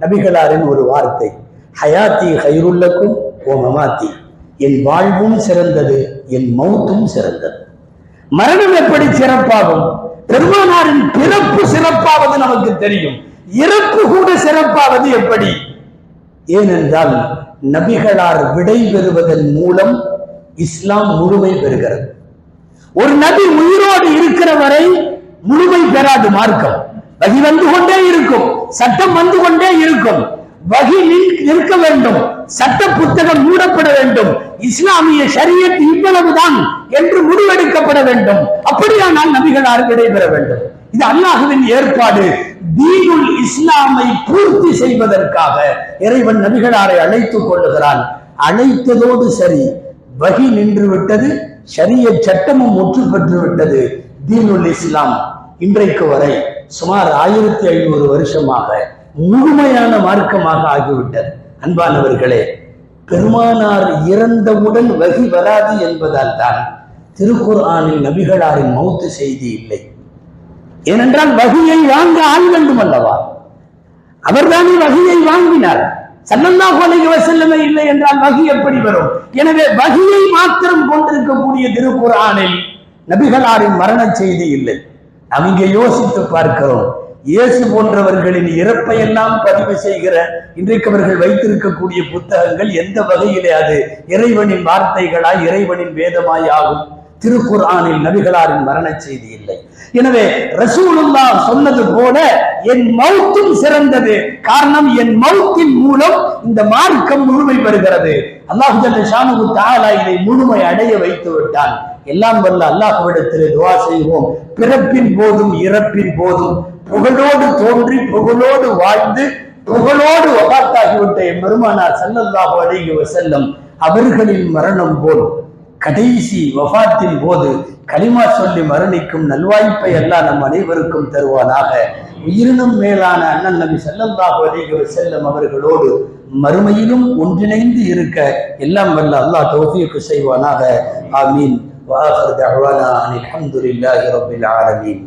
நபிகளாரின் ஒரு வார்த்தை ஹயாத்தி ஹைருல்லக்கும் ஓ மமாத்தி. என் வாழ்வும் சிறந்தது என் மௌத்தும் சிறந்தது. மரணம் எப்படி சிறப்பாகும்? பெருமானாரின் பிறப்பு சிறப்பாவது நமக்கு தெரியும். இறப்பு கூட சிறப்பாவது எப்படி? ஏனென்றால் நபிகளார் விடை பெறுவதன் மூலம் இஸ்லாம் முழுமை பெறுகிறது. ஒரு நபி உயிரோடு இருக்கிற வரை முழுமை பெறாது மார்க்கம். வகி வந்து கொண்டே சட்டம் வந்து கொண்டே இருக்கும். வகி நிற்க வேண்டும். சட்ட புத்தகம் மூடப்பட வேண்டும். இஸ்லாமிய சரியத் இவ்வளவுதான் என்று முடிவெடுக்கப்பட வேண்டும். அப்படியானால் நபிகளார் விடைபெற வேண்டும். இது அல்லாஹுவின் ஏற்பாடு. தீனுல் இஸ்லாமை பூர்த்தி செய்வதற்காக இறைவன் நபிகளாரை அழைத்துக் கொள்ளுகிறான். அழைத்ததோடு சரி. வகி நின்று விட்டது சரிய சட்டமும் முற்று பெற்று விட்டது. தீனுல் இஸ்லாம் இன்றைக்கு வரை. சுமார் ஆயிரத்தி ஐநூறு வருஷமாக முழுமையான மார்க்கமாக ஆகிவிட்டது. அன்பானவர்களே பெருமானார் இறந்தவுடன் வகி வராது என்பதால் தான் திருக்குர்ஆனில் நபிகளாரின் மௌத்து செய்தி இல்லை. ஏனென்றால் வகையை வாங்க ஆள் வேண்டும் அல்லவா அவர்தானே வகையை வாங்கினார். சன்னந்தா அலைஹி செல்லமே இல்லை என்றால் வகி எப்படி வரும்? எனவே வகையை மாத்திரம் கொண்டிருக்கக்கூடிய திருக்குர்ஆனில் நபிகளாரின் மரண செய்தி இல்லை. அவங்க யோசித்து பார்க்கிறோம். இயேசு போன்றவர்களின் இறப்பையெல்லாம் பதிவு செய்கிற இன்றைக்கு அவர்கள் வைத்திருக்கக்கூடிய புத்தகங்கள் எந்த வகையிலே அது? இறைவனின் வார்த்தைகளாய் இறைவனின் வேதமாய் ஆகும். திருக்குர்ஆனில் நபிகளாரின் மரண செய்தி இல்லை. எனவே ரசூலுல்லா சொன்னது போல என் மௌத்தும் சிறந்தது. காரணம் என் மௌத்தின் மூலம் இந்த மார்க்கம் முழுமை பெறுகிறது. அல்லாஹு ஜல்ல ஷானுகு இதை முழுமை அடைய வைத்து விட்டான். எல்லாம் வல்ல அல்லாஹ்விடத்திலே துவா செய்வோம். பிறப்பின் போதும் இறப்பின் போதும். புகழோடு தோன்றி புகழோடு வாழ்ந்து புகழோடு வபாத்தாகிவிட்ட என் பெருமானார் ஸல்லல்லாஹு அலைஹி வஸல்லம் அவர்களின் மரணம் போல் கடைசி வஃத்தின் போது களிமா சொல்லி மரணிக்கும் நல்வாய்ப்பை எல்லாம் நம் அனைவருக்கும் தருவானாக. உயிரினும் மேலான அண்ணன் நபி செல்லல்லாஹு அலிஹி செல்லம் அவர்களோடு மறுமையிலும் ஒன்றிணைந்து இருக்க எல்லாம் வல்ல அல்லாஹ் தௌஃபீக்கு செய்வானாக. ஆமீன். வாஹர் தஹ்வானா அனில் அஹமதுல்லாஹி ரபில் ஆலமீன்.